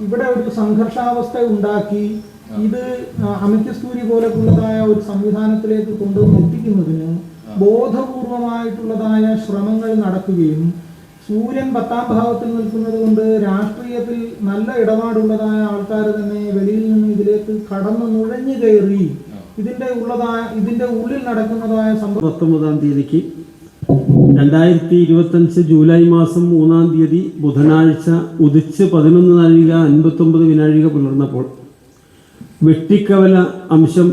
ഇവിടെ ഒരു സംഘർഷാവസ്ഥ ഉണ്ടാക്കി ഇത് അമിത്യസ്തൂരി പോലെയുള്ളതായ ഒരു സംവിധാനത്തിലേക്ക് കൊണ്ടുവന്ന് എത്തിക്കുന്നതിന് ബോധപൂർവമായിട്ടുള്ളതായ ശ്രമങ്ങൾ നടക്കുകയും സൂര്യൻ പത്താം ഭാവത്തിൽ നിൽക്കുന്നത് കൊണ്ട് രാഷ്ട്രീയത്തിൽ നല്ല ഇടപാടുള്ളതായ ആൾക്കാർ തന്നെ വെളിയിൽ നിന്ന് ഇതിലേക്ക് കടന്നു നുഴഞ്ഞു കയറി ഇതിന്റെ ഉള്ളതായ ഇതിന്റെ ഉള്ളിൽ നടക്കുന്നതായ സംഭവം പത്തൊമ്പതാം തീയതിക്ക് രണ്ടായിരത്തി ഇരുപത്തഞ്ച് ജൂലൈ മാസം മൂന്നാം തീയതി ബുധനാഴ്ച ഉദിച്ച് പതിനൊന്ന് നാഴിക അൻപത്തൊമ്പത് വിനാഴിക പുലർന്നപ്പോൾ വെട്ടിക്കവല അംശം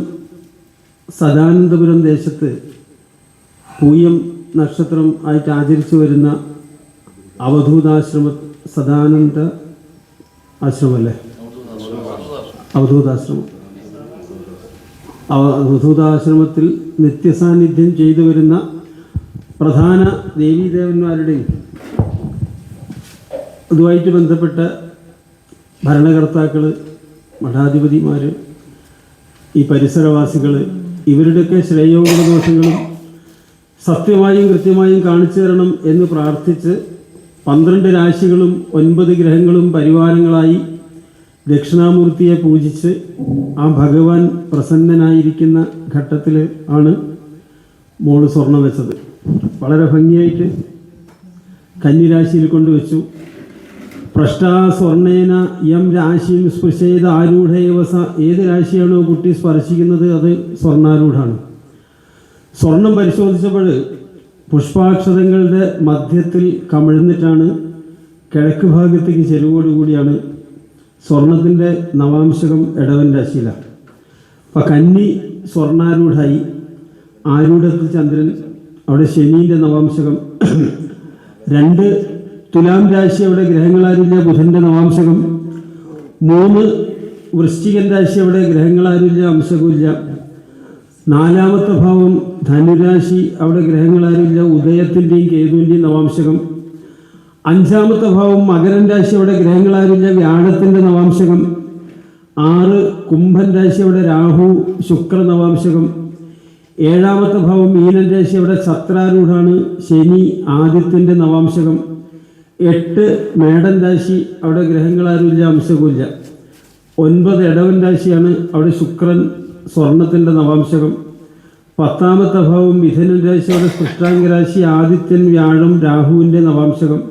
സദാനന്ദപുരം ദേശത്ത് പൂയം നക്ഷത്രം ആയിട്ട് ആചരിച്ചു വരുന്ന അവധൂതാശ്രമ സദാനന്ദ ആശ്രമല്ലേ? അവധൂതാശ്രമം. അവധൂതാശ്രമത്തിൽ നിത്യസാന്നിധ്യം ചെയ്തു വരുന്ന പ്രധാന ദേവീദേവന്മാരുടെയും അതുമായിട്ട് ബന്ധപ്പെട്ട ഭരണകർത്താക്കൾ മഠാധിപതിമാർ ഈ പരിസരവാസികൾ ഇവരുടെയൊക്കെ ശ്രേയോഗുണദോഷങ്ങളും സത്യമായും കൃത്യമായും കാണിച്ചു തരണം എന്ന് പ്രാർത്ഥിച്ച് പന്ത്രണ്ട് രാശികളും ഒൻപത് ഗ്രഹങ്ങളും പരിവാരങ്ങളായി ദക്ഷിണാമൂർത്തിയെ പൂജിച്ച് ആ ഭഗവാൻ പ്രസന്നനായിരിക്കുന്ന ഘട്ടത്തിൽ ആണ് മോൾ സ്വർണം വെച്ചത്. വളരെ ഭംഗിയായിട്ട് കന്നിരാശിയിൽ കൊണ്ടുവച്ചു. പ്രഷ്ടാ സ്വർണേന യം രാശിയും സ്പൃശേത ആരൂഢയവസ ഏത് രാശിയാണോ കുട്ടി സ്പർശിക്കുന്നത് അത് സ്വർണാരൂഢാണ്. സ്വർണം പരിശോധിച്ചപ്പോൾ പുഷ്പാക്ഷരങ്ങളുടെ മധ്യത്തിൽ കമിഴ്ന്നിട്ടാണ് കിഴക്ക് ഭാഗത്തേക്ക് ചെരുവോടുകൂടിയാണ് സ്വർണത്തിന്റെ നവാംശകം ഇടവൻ രാശിയിലാണ്. അപ്പം കന്നി സ്വർണാരൂഢായി. ആരൂഢത്തിൽ ചന്ദ്രൻ അവിടെ ശനിയുടെ നവാംശകം. രണ്ട് തുലാം രാശി അവിടെ ഗ്രഹങ്ങളാരില്ല ബുധന്റെ നവാംശകം. മൂന്ന് വൃശ്ചികൻ രാശി അവിടെ ഗ്രഹങ്ങളാരില്ല അംശവുമില്ല നാലാമത്തെ ഭാവം ധനുരാശി അവിടെ ഗ്രഹങ്ങളാരില്ല ഉദയത്തിന്റെയും കേതുവിന്റെയും നവാംശകം. അഞ്ചാമത്തെ ഭാവം മകരൻ രാശി അവിടെ ഗ്രഹങ്ങളാരില്ല വ്യാഴത്തിന്റെ നവാംശകം. ആറ് കുംഭൻ രാശി അവിടെ രാഹു ശുക്ര നവാംശകം. ഏഴാമത്തെ ഭാവം മീനൻ രാശി അവിടെ ഛത്രാരൂഢാണ് ശനി ആദിത്യന്റെ നവാംശകം. എട്ട് മേടൻ രാശി അവിടെ ഗ്രഹങ്ങളാരുമില്ല അംശകൂല്ല ഒൻപത് ഇടവൻ രാശിയാണ് അവിടെ ശുക്രൻ സ്വർണത്തിന്റെ നവാംശകം. പത്താമത്തെ ഭാവം മിഥുനൻ രാശി അവിടെ കൃഷ്ണാംഗരാശി ആദിത്യൻ വ്യാഴം രാഹുവിന്റെ നവാംശകം.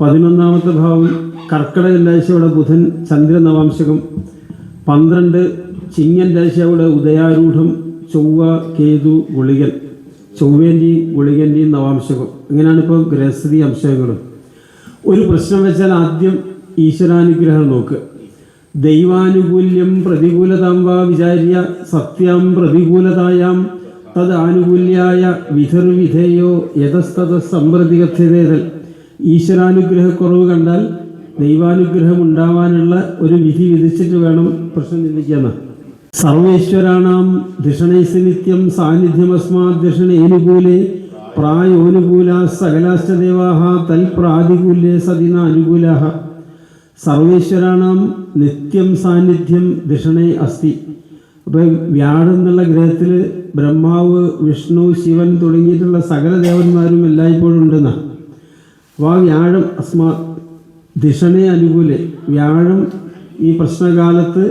പതിനൊന്നാമത്തെ ഭാവം കർക്കിടകൻ രാശി അവിടെ ബുധൻ ചന്ദ്ര നവാംശകം. പന്ത്രണ്ട് ചിങ്ങൻ രാശി അവിടെ ഉദയാരൂഢം ചൊവ്വ കേതു ഗുളികൻ ചൊവ്വേന്റെയും ഗുളികന്റെയും നവാംശകം. അങ്ങനെയാണ് ഇപ്പോൾ ഗ്രഹസ്ഥിതി അംശങ്ങൾ ഒരു പ്രശ്നം വെച്ചാൽ ആദ്യം ഈശ്വരാനുഗ്രഹം നോക്കുക ദൈവാനുകൂല്യം പ്രതികൂലതാം വാ വിചാര്യ സത്യം പ്രതികൂലതായാം തത് ആനുകൂല്യായ വിധർവിധേയോ യതസ്തത സമ്പ്രതികഥ്യതേതൽ ഈശ്വരാനുഗ്രഹക്കുറവ് കണ്ടാൽ ദൈവാനുഗ്രഹം ഉണ്ടാവാനുള്ള ഒരു വിധി വിധിച്ചിട്ട് വേണം പ്രശ്നം ചിന്തിക്കാൻ സർവേശ്വരാണാം ധിഷണൈസ് നിത്യം സാന്നിധ്യമസ്മാത് ധിഷണേനുകൂലേ പ്രായോനുകൂല സകലാശ്ചദേവാഹ തൽപ്രാതികൂല്യേ സതിന അനുകൂലാഹ സർവേശ്വരാണാം നിത്യം സാന്നിധ്യം ധിഷണേ അസ്തി. അപ്പം വ്യാഴം എന്നുള്ള ഗ്രഹത്തിൽ ബ്രഹ്മാവ് വിഷ്ണു ശിവൻ തുടങ്ങിയിട്ടുള്ള സകല ദേവന്മാരും എല്ലായ്പ്പോഴും ഉണ്ടെന്നാണ് അപ്പോൾ ആ വ്യാഴം അസ്മാ ധിഷണേ അനുകൂലെ. വ്യാഴം ഈ പ്രശ്നകാലത്ത്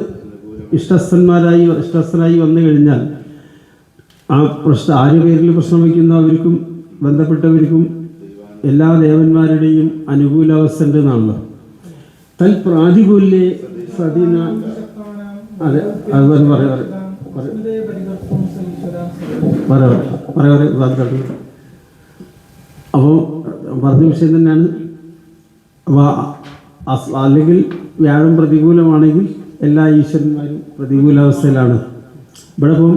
ഇഷ്ടസ്ഥന്മാരായി ഇഷ്ടസ്ഥനായി വന്നു കഴിഞ്ഞാൽ ആ പ്രശ്നം ആര് പേരിൽ പ്രശ്നം വയ്ക്കുന്ന അവർക്കും ബന്ധപ്പെട്ടവർക്കും എല്ലാ ദേവന്മാരുടെയും അനുകൂലാവസ്ഥ ഉണ്ട് എന്നാണല്ലോ തൽ പ്രാതികൂല്യെ സതിന അതെ അതുപോലെ പറയാം പറയാം പറയാം പറയാം പറയാം അപ്പോൾ പറഞ്ഞ വിഷയം തന്നെയാണ്. അപ്പോൾ അല്ലെങ്കിൽ വ്യാഴം പ്രതികൂലമാണെങ്കിൽ എല്ലാ ഈശ്വരന്മാരും പ്രതികൂലാവസ്ഥയിലാണ്. ഇവിടെ ഇപ്പം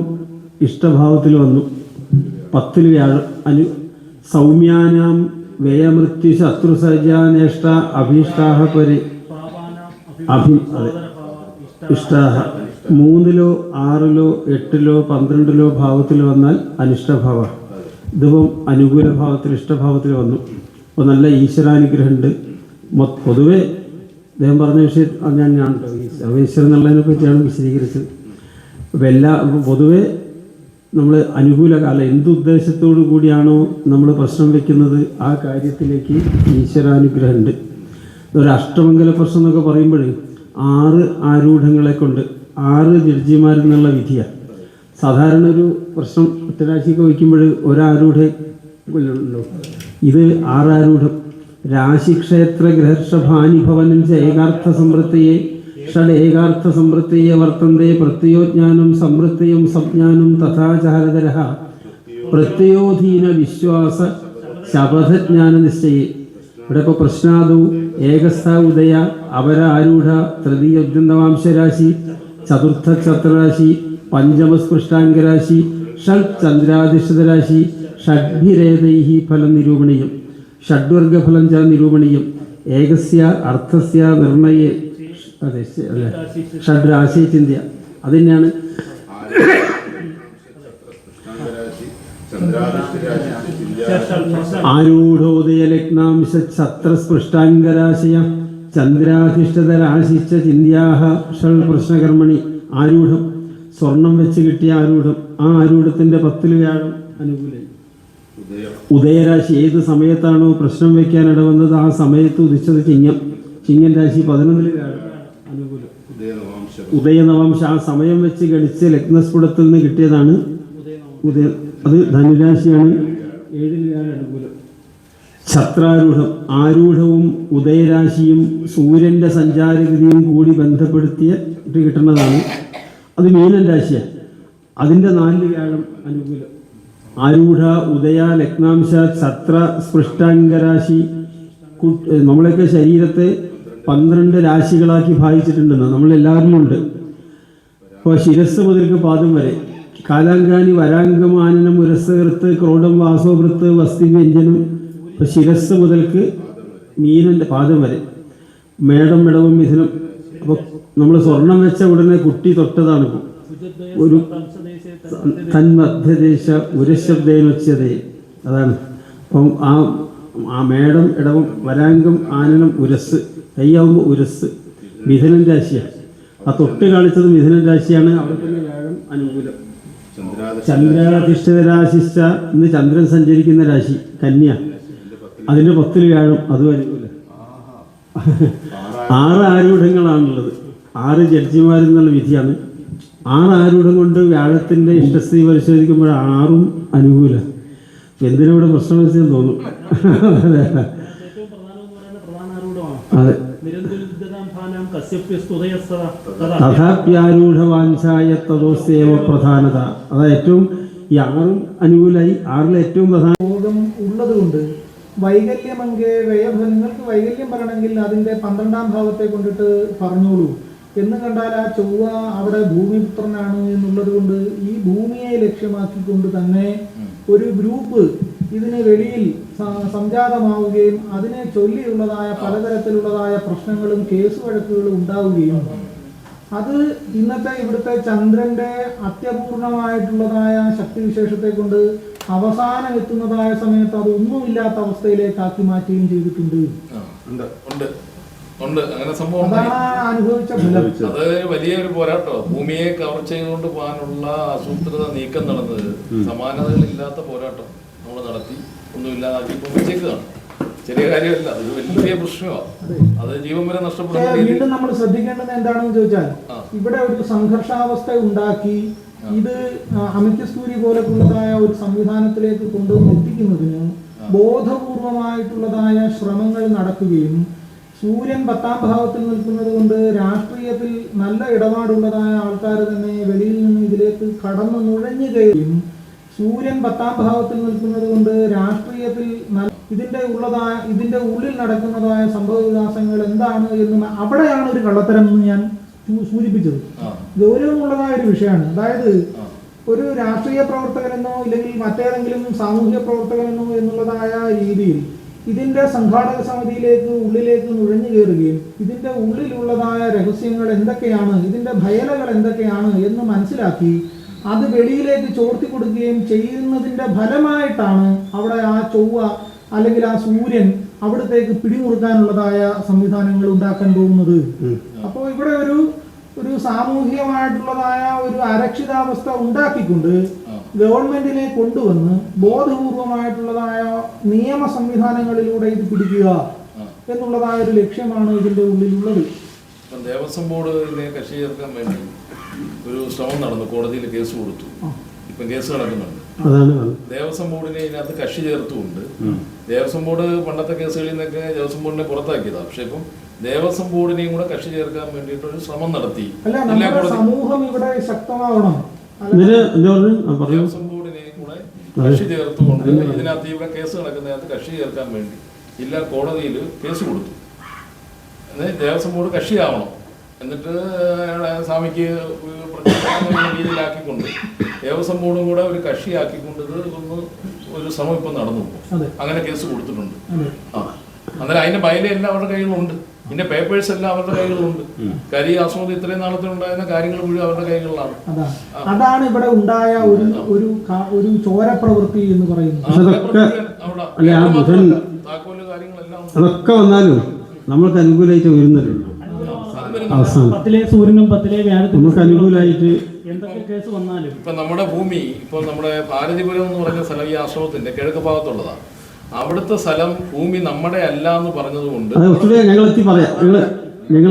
ഇഷ്ടഭാവത്തിൽ വന്നു. പത്തിൽ വ്യാഴം അനു സൗമ്യാനാം വ്യയമൃത്യു ശത്രുസജാനേഷ്ട അഭീഷ്ടാഹ പരി അഭി അതെ ഇഷ്ടാഹ. മൂന്നിലോ ആറിലോ എട്ടിലോ പന്ത്രണ്ടിലോ ഭാവത്തിൽ വന്നാൽ അനിഷ്ടഭാവ. ഇതിപ്പം അനുകൂല ഭാവത്തിൽ ഇഷ്ടഭാവത്തിൽ വന്നു. അപ്പോൾ നല്ല ഈശ്വരാനുഗ്രഹമുണ്ട്. പൊതുവേ അദ്ദേഹം പറഞ്ഞ വിഷയം ഞാൻ ഞാൻ സർവേശ്വരൻ എന്നുള്ളതിനെ പറ്റിയാണ് വിശദീകരിച്ചത്. അപ്പോൾ എല്ലാ പൊതുവെ നമ്മൾ അനുകൂല കാലം എന്തുദ്ദേശത്തോടു കൂടിയാണോ നമ്മൾ പ്രശ്നം വെക്കുന്നത് ആ കാര്യത്തിലേക്ക് ഈശ്വരാനുഗ്രഹമുണ്ട്. ഒരു അഷ്ടമംഗല പ്രശ്നം എന്നൊക്കെ പറയുമ്പോൾ ആറ് ആരൂഢങ്ങളെ കൊണ്ട് ആറ് ജഡ്ജിമാരെന്നുള്ള വിധിയാണ് സാധാരണ ഒരു പ്രശ്നം ഒറ്റരാശിയൊക്കെ വയ്ക്കുമ്പോൾ ഒരാരൂഢേ ഇത് ആറാരൂഢം. രാശിക്ഷേത്ര ഗ്രഹർഷഭാനിഭവനം ചേകാർത്ഥ സമൃദ്ധിയെ ഷഡ് ഏകാർത്ഥ സമൃദ്ധിയെ വർത്തന്തേ പ്രത്യയോജ്ഞാനം സമൃദ്ധിയും സംജ്ഞാനം തഥാചാരതര പ്രത്യോധീന വിശ്വാസ ശപഥജ്ഞാന നിശ്ചയെ. ഇവിടെ ഇപ്പോൾ പ്രശ്നാദു ഏകസ്ഥ ഉദയ അപര ആരൂഢ തൃതീയ ഉദ്യന്തവാംശരാശി ചതുർത്ഥ ക്ഷത്രരാശി പഞ്ചമ സ്പൃഷ്ടാംഗരാശി ഷഡ് ചന്ദ്രാധിഷ്ഠിതരാശി ഷഡ്ഭിരേതൈ ഫലം നിരൂപണീയം ഷഡ്വർഗഫലം ച നിരൂപണീയം. ഏകസ്യ അർത്ഥസ്യ നിർണയ. അതെ അല്ലെ ഷഡ്രാശയ ഷഡ്രാശി ചിന്ത്യ അത്. തന്നെയാണ് ആരൂഢോദയ ലഗ്നാംശ ഛത്രസ്പൃഷ്ടാംഗരാശയ ചന്ദ്രാധിഷ്ഠിതരാശിച്ച ചിന്യാഹ ഷൾ പ്രശ്നകർമ്മണി ആരൂഢം. സ്വർണം വെച്ച് കിട്ടിയ ആരൂഢം. ആ ആരൂഢത്തിന്റെ പത്തിൽ വ്യാഴം അനുകൂലം. ഉദയരാശി ഏത് സമയത്താണോ പ്രശ്നം വെക്കാൻ ഇടവന്നത് ആ സമയത്ത് ഉദിച്ചത് ചിങ്ങം. ചിങ്ങൻ രാശി പതിനൊന്നിൽ അനുകൂലം. ഉദയനവാംശം ആ സമയം വെച്ച് ഗണിച്ച് ലഗ്നസ്ഫുടത്തിൽ നിന്ന് കിട്ടിയതാണ്. ഉദയ അത് ധനുരാശിയാണ്. ശത്രാരൂഢം. ആരൂഢവും ഉദയരാശിയും സൂര്യന്റെ സഞ്ചാരഗതിയും കൂടി ബന്ധപ്പെടുത്തിയ കിട്ടുന്നതാണ്. അത് മീനൻ രാശിയാണ്. അതിന്റെ നാല് വ്യാഴം അനുകൂലം. ആരൂഢ ഉദയ ലഗ്നാംശ ഛത്ര സ്പൃഷ്ടാംഗരാശി നമ്മളൊക്കെ ശരീരത്തെ പന്ത്രണ്ട് രാശികളാക്കി ഭാഗിച്ചിട്ടുണ്ടെന്ന് നമ്മളെല്ലാവരിലും ഉണ്ട്. ഇപ്പോൾ ശിരസ് മുതൽക്ക് പാദം വരെ. കാലാങ്കാനി വരാംഗമാനനം ഉരസ്കൃത്ത് ക്രോഡം വാസോവൃത്ത് വസ്തി വ്യഞ്ജനം. ഇപ്പോൾ ശിരസ് മുതൽക്ക് മീനന്റെ പാദം വരെ. മേടം മിടവും മിഥുനം. അപ്പോൾ നമ്മൾ സ്വർണം വെച്ച ഉടനെ കുട്ടി തൊട്ടതാണ് ഇപ്പോൾ ഒരു തന്മധ്യദേശ ഉരശബ്ദേനുച്യതേ അതാണ്. അപ്പം ആ ആ മേടം ഇടവും വരാങ്കം ആനനം ഉരസ് കയ്യാവുമ്പോൾ ഉരസ് മിഥുനൻ രാശിയാണ് ആ തൊട്ട് കാണിച്ചത് മിഥുനൻ രാശിയാണ്. അവിടെ തന്നെ വ്യാഴം അനുകൂലം. ചന്ദ്രാധിഷ്ഠ ചന്ദ്രാധിഷ്ഠിത രാശിച്ച ഇന്ന് ചന്ദ്രൻ സഞ്ചരിക്കുന്ന രാശി കന്യ. അതിന്റെ പത്തിൽ വ്യാഴം അതും അനുകൂലം. ആറ് ആരൂഢങ്ങളാണുള്ളത് ആറ് ജഡ്ജിമാരെന്നുള്ള വിധിയാണ്. ആറ് ആരൂഢം കൊണ്ട് വ്യാഴത്തിന്റെ ഇഷ്ടസ്ഥിതി പരിശോധിക്കുമ്പോൾ ആറും അനുകൂല. എന്തിനാ ഇവിടെ പ്രശ്നം വെച്ചെന്ന് തോന്നും. അതെ. തഥാപ്യാരൂഢവാഞ്ചായ പ്രധാനത. അതാ ഏറ്റവും ഈ ആറും അനുകൂലമായി ആറിലെ ഏറ്റവും പ്രധാന യോഗം ഉള്ളതുകൊണ്ട് വൈകല്യമെങ്കിൽ വ്യയഭ നിങ്ങൾക്ക് വൈകല്യം പറയണമെങ്കിൽ അതിന്റെ പന്ത്രണ്ടാം ഭാഗത്തെ കൊണ്ടിട്ട് പറഞ്ഞോളൂ. എന്ന് കണ്ടാൽ ആ ചൊവ്വ അവിടെ ഭൂമിപുത്രനാണ് എന്നുള്ളത് കൊണ്ട് ഈ ഭൂമിയെ ലക്ഷ്യമാക്കിക്കൊണ്ട് തന്നെ ഒരു ഗ്രൂപ്പ് ഇതിന് വെളിയിൽ സംജാതമാവുകയും അതിനെ ചൊല്ലിയുള്ളതായ പലതരത്തിലുള്ളതായ പ്രശ്നങ്ങളും കേസ് വഴക്കുകളും ഉണ്ടാവുകയും അത് ഇന്നത്തെ ഇവിടുത്തെ ചന്ദ്രന്റെ അത്യപൂർണമായിട്ടുള്ളതായ ശക്തിവിശേഷത്തെ കൊണ്ട് അവസാനം എത്തുന്നതായ സമയത്ത് അത് ഒന്നുമില്ലാത്ത അവസ്ഥയിലേക്ക് ആക്കി മാറ്റുകയും ചെയ്തിട്ടുണ്ട്. ഉണ്ട്. അങ്ങനെ സംഭവം അത് വലിയൊരു പോരാട്ടോ. ഭൂമിയെ കവർ ചെയ്തുകൊണ്ട് പോകാനുള്ള ആസൂത്രിത നീക്കം നടന്നത് സമാനതകളില്ലാത്ത പോരാട്ടം നമ്മൾ നടത്തി ഒന്നും ഇല്ലാതാക്കി ഇപ്പൊ വെച്ചേക്കാണ് ചെറിയ കാര്യമല്ല അതൊരു വലിയ പ്രശ്നമാണ്. അത്. ജീവൻ വരെ പക്ഷേ നഷ്ടപ്പെടുന്ന രീതിയിൽ വീണ്ടും നമ്മൾ ശ്രദ്ധിക്കേണ്ടത് എന്താണെന്ന് ചോദിച്ചാൽ ഇവിടെ ഒരു സംഘർഷാവസ്ഥ ഉണ്ടാക്കി ഇത് അമിത്യസ്തൂരി പോലെയുള്ളതായ ഒരു സംവിധാനത്തിലേക്ക് കൊണ്ടുവന്ന് എത്തിക്കുന്നതിന് ബോധപൂർവമായിട്ടുള്ളതായ ശ്രമങ്ങൾ നടക്കുകയും സൂര്യൻ പത്താം ഭാവത്തിൽ നിൽക്കുന്നത് കൊണ്ട് രാഷ്ട്രീയത്തിൽ നല്ല ഇടപാടുള്ളതായ ആൾക്കാർ തന്നെ വെളിയിൽ നിന്ന് ഇതിലേക്ക് കടന്നു നുഴഞ്ഞു കയറിയും സൂര്യൻ പത്താം ഭാവത്തിൽ നിൽക്കുന്നത് കൊണ്ട് രാഷ്ട്രീയത്തിൽ ഇതിന്റെ ഉള്ളതായ ഇതിന്റെ ഉള്ളിൽ നടക്കുന്നതായ സംഭവ വികാസങ്ങൾ എന്താണ് എന്ന് അവിടെയാണ് ഒരു കള്ളത്തരം എന്ന് ഞാൻ സൂചിപ്പിച്ചത്. ഗൗരവമുള്ളതായ ഒരു വിഷയമാണ്. അതായത് ഒരു രാഷ്ട്രീയ പ്രവർത്തകനെന്നോ ഇല്ലെങ്കിൽ മറ്റേതെങ്കിലും സാമൂഹ്യ പ്രവർത്തകനെന്നോ എന്നുള്ളതായ രീതിയിൽ ഇതിന്റെ സംഘാടക സമിതിയിലേക്ക് ഉള്ളിലേക്ക് നുഴഞ്ഞു കയറുകയും ഇതിന്റെ ഉള്ളിലുള്ളതായ രഹസ്യങ്ങൾ എന്തൊക്കെയാണ് ഇതിന്റെ ഭയലകൾ എന്തൊക്കെയാണ് എന്ന് മനസ്സിലാക്കി അത് വെളിയിലേക്ക് ചോർത്തി കൊടുക്കുകയും ചെയ്യുന്നതിന്റെ ഫലമായിട്ടാണ് അവിടെ ആ ചൊവ്വ അല്ലെങ്കിൽ ആ സൂര്യൻ അവിടത്തേക്ക് പിടിമുറുക്കാനുള്ളതായ സംവിധാനങ്ങൾ ഉണ്ടാക്കാൻ പോകുന്നത് അപ്പോൾ ഇവിടെ ഒരു ഒരു സാമൂഹികമായിട്ടുള്ളതായ ഒരു അരക്ഷിതാവസ്ഥ ഉണ്ടാക്കിക്കൊണ്ട്. ഗവൺമെന്റിനെ കൊണ്ടുവന്ന് ബോധപൂർവമായിട്ടുള്ളതായ നിയമ സംവിധാനങ്ങളിലൂടെ ഇത് പിടിക്കുക എന്നുള്ളതായ ഒരു ലക്ഷ്യമാണ് ഇതിന്റെ ഉള്ളിലുള്ളത്. ഇപ്പം ദേവസ്വം ബോർഡ് ഇതിനെ കക്ഷി ചേർക്കാൻ വേണ്ടി ഒരു ശ്രമം നടന്നു കോടതിയിൽ കേസ് കൊടുത്തു. ഇപ്പം കേസ് നടക്കുന്നുണ്ട്. ദേവസ്വം ബോർഡിനെ ഇതിനകത്ത് കക്ഷി ചേർത്തുകൊണ്ട് ദേവസ്വം ബോർഡ് പണ്ടത്തെ കേസുകളിൽ നിന്നൊക്കെ ദേവസ്വം ബോർഡിനെ പുറത്താക്കിയതാണ് പക്ഷെ ഇപ്പം ദേവസ്വം ബോർഡിനെയും കൂടെ കക്ഷി ചേർക്കാൻ വേണ്ടിയിട്ട് ഒരു ശ്രമം നടത്തി. സമൂഹം ഇവിടെ ശക്തമാവണം. ദേവസ്വം ബോർഡിനെയും കൂടെ കക്ഷി ചേർത്തുകൊണ്ട് ഇതിനകത്ത് ഇവിടെ കേസ് നടക്കുന്നതിനകത്ത് കക്ഷി ചേർക്കാൻ വേണ്ടി ജില്ലാ കോടതിയിൽ കേസ് കൊടുത്തു. എന്നിട്ട് ദേവസ്വം ബോർഡ് കക്ഷിയാവണം. എന്നിട്ട് സ്വാമിക്ക് രീതിയിലാക്കിക്കൊണ്ട് ദേവസ്വം ബോർഡും കൂടെ ഒരു കക്ഷിയാക്കിക്കൊണ്ട് ഒന്ന് ഒരു ശ്രമം ഇപ്പം നടന്നു. അങ്ങനെ കേസ് കൊടുത്തിട്ടുണ്ട്. ആ. അന്നേരം അതിന്റെ ബയല എല്ലാം അവരുടെ കയ്യിലുണ്ട്. ഇതിന്റെ പേപ്പേഴ്സ് എല്ലാം അവരുടെ കൈകളിലുണ്ട് കരി ആസ്വാദം ഇത്രയും നാളത്തിനുണ്ടായിരുന്ന കാര്യങ്ങൾ മുഴുവൻ അവരുടെ കൈകളിലാണ് അതാണ് ഇവിടെ ഉണ്ടായ ഒരു ഒരു ഒരു ചോര പ്രവൃത്തി എന്ന് പറയുന്നത്. അതൊക്കെ- അല്ല, ആ ബുധൻ- മാത്രമല്ല, കാര്യങ്ങളെല്ലാം അതൊക്കെ വന്നാലും നമ്മൾക്ക് അനുകൂലമായിട്ട് വരുന്നില്ല. അവസാനം. പത്തിലെ സൂര്യനും പത്തിലെ വ്യാഴത്തിനും നമുക്ക് അനുകൂലമായിട്ട് എന്തൊക്കെ കേസ് വന്നാലും. ഇപ്പൊ നമ്മുടെ ഭൂമി ഇപ്പൊ നമ്മുടെ ഭാരതിപുരം എന്ന് പറഞ്ഞ സ്ഥലം ഈ ആശ്രമത്തിന്റെ കിഴക്ക് ഭാഗത്തുള്ളതാണ്. അവിടുത്തെ സ്ഥലം ഭൂമി നമ്മുടെ അല്ല എന്ന് പറഞ്ഞതുകൊണ്ട് ഞങ്ങൾ എത്തി പറയാം. ഞങ്ങൾ